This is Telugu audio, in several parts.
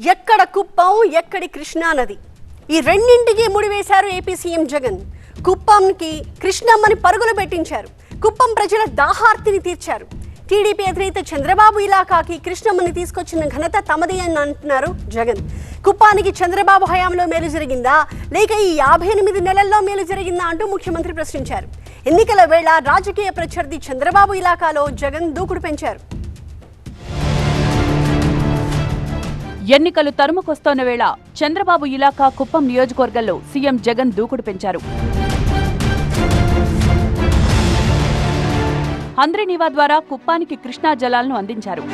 ఎక్కడ కుప్పం ఎక్కడి కృష్ణా నది? ఈ రెండింటికి ముడివేశారు ఏపీ సీఎం జగన్. కుప్పంకి కృష్ణమ్మని పరుగులు పెట్టించారు. కుప్పం ప్రజల దాహార్తిని తీర్చారు. టీడీపీ అధినేత చంద్రబాబు ఇలాకాకి కృష్ణమ్మని తీసుకొచ్చిన ఘనత తమది అని అంటున్నారు జగన్. కుప్పానికి చంద్రబాబు హయాంలో మేలు జరిగిందా? లేక ఈ యాభై ఎనిమిది నెలల్లో మేలు జరిగిందా అంటూ ముఖ్యమంత్రి ప్రశ్నించారు. ఎన్నికల వేళ రాజకీయ ప్రత్యర్థి చంద్రబాబు ఇలాకాలో జగన్ దూకుడు పెంచారు. ఎన్నికలు తరుముకొస్తోన్న వేళ చంద్రబాబు ఇలాకా కుప్పం నియోజకవర్గంలో సీఎం జగన్ దూకుడు పెంచారు. హంద్రినీవా ద్వారా కుప్పానికి కృష్ణా జలాలను అందించారు.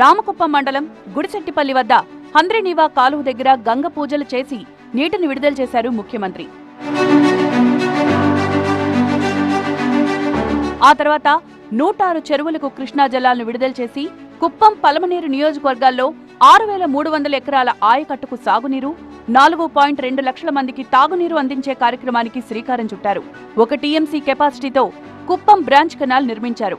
రామకుప్పం మండలం గుడిసెట్టిపల్లి వద్ద హంద్రినీవా కాలువ దగ్గర గంగ పూజలు చేసి నీటిని విడుదల చేశారు ముఖ్యమంత్రి. ఆ తర్వాత నూట ఆరు చెరువులకు కృష్ణా జలాలను విడుదల చేసి కుప్పం పలమనేరు నియోజకవర్గాల్లో ఆరు వేల మూడు వందల ఎకరాల ఆయకట్టుకు సాగునీరు నాలుగు పాయింట్ రెండు లక్షల మందికి తాగునీరు అందించే కార్యక్రమానికి శ్రీకారం చుట్టారు. ఒక టీఎంసీ కెపాసిటీతో కుప్పం బ్రాంచ్ కెనాల్ నిర్మించారు.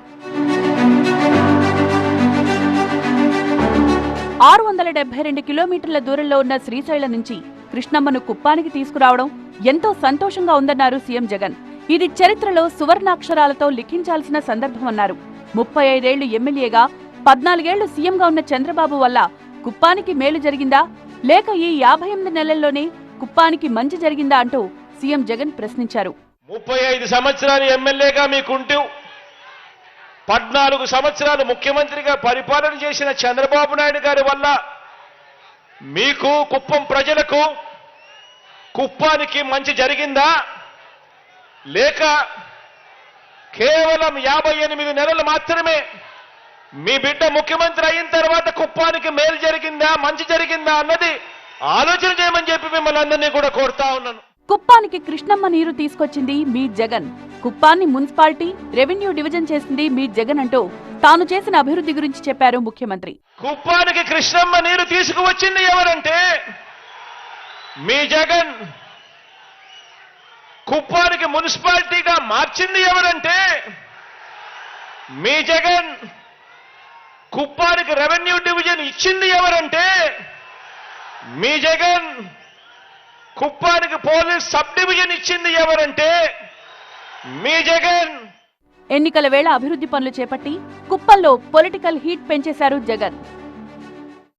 ఆరు వందల డెబ్బై రెండు కిలోమీటర్ల దూరంలో ఉన్న శ్రీశైలం నుంచి కృష్ణమ్మను కుప్పానికి తీసుకురావడం ఎంతో సంతోషంగా ఉందన్నారు సీఎం జగన్. ఇది చరిత్రలో సువర్ణాక్షరాలతో లిఖించాల్సిన సందర్భమన్నారు. ముప్పై ఐదేళ్ళు ఎమ్మెల్యేగా పద్నాలుగేళ్ళు సీఎంగా ఉన్న చంద్రబాబు వల్ల కుప్పానికి మేలు జరిగిందా? లేక ఈ యాభై ఎనిమిది నెలల్లోనే కుప్పానికి మంచి జరిగిందా అంటూ సీఎం జగన్ ప్రశ్నించారు. ముప్పై ఐదు సంవత్సరాలు ఎమ్మెల్యేగా మీకుంటూ పద్నాలుగు సంవత్సరాలు ముఖ్యమంత్రిగా పరిపాలన చేసిన చంద్రబాబు నాయుడు గారి వల్ల మీకు కుప్పం ప్రజలకు కుప్పానికి మంచి జరిగిందా? లేక కేవలం యాభై ఎనిమిది నెలలు మాత్రమే మీ బిడ్డ ముఖ్యమంత్రి అయిన తర్వాత కుప్పానికి మేలు జరిగిందా మంచి జరిగిందా అన్నది ఆలోచన చేయమని చెప్పి మిమ్మల్ని అందరినీ కూడా కోరుతా ఉన్నాను. కుప్పానికి కృష్ణమ్మ నీరు తీసుకొచ్చింది మీ జగన్. కుప్పాన్ని మున్సిపాలిటీ రెవెన్యూ డివిజన్ చేసింది మీ జగన్ అంటూ తాను చేసిన అభివృద్ధి గురించి చెప్పారు ముఖ్యమంత్రి. కుప్పానికి కృష్ణమ్మ నీరు తీసుకువచ్చింది ఎవరంటే మీ జగన్. కుప్పానికి మున్సిపాలిటీగా మార్చింది ఎవరంటే మీ జగన్. కుప్పానికి రెవెన్యూ డివిజన్ ఇచ్చింది ఎవరంటే మీ జగన్. కుప్పానికి పోలీస్ సబ్ డివిజన్ ఇచ్చింది ఎవరంటే మీ జగన్. ఎన్నికల వేళ అభివృద్ధి పనులు చేపట్టి కుప్పంలో పొలిటికల్ హీట్ పెంచేశారు జగన్.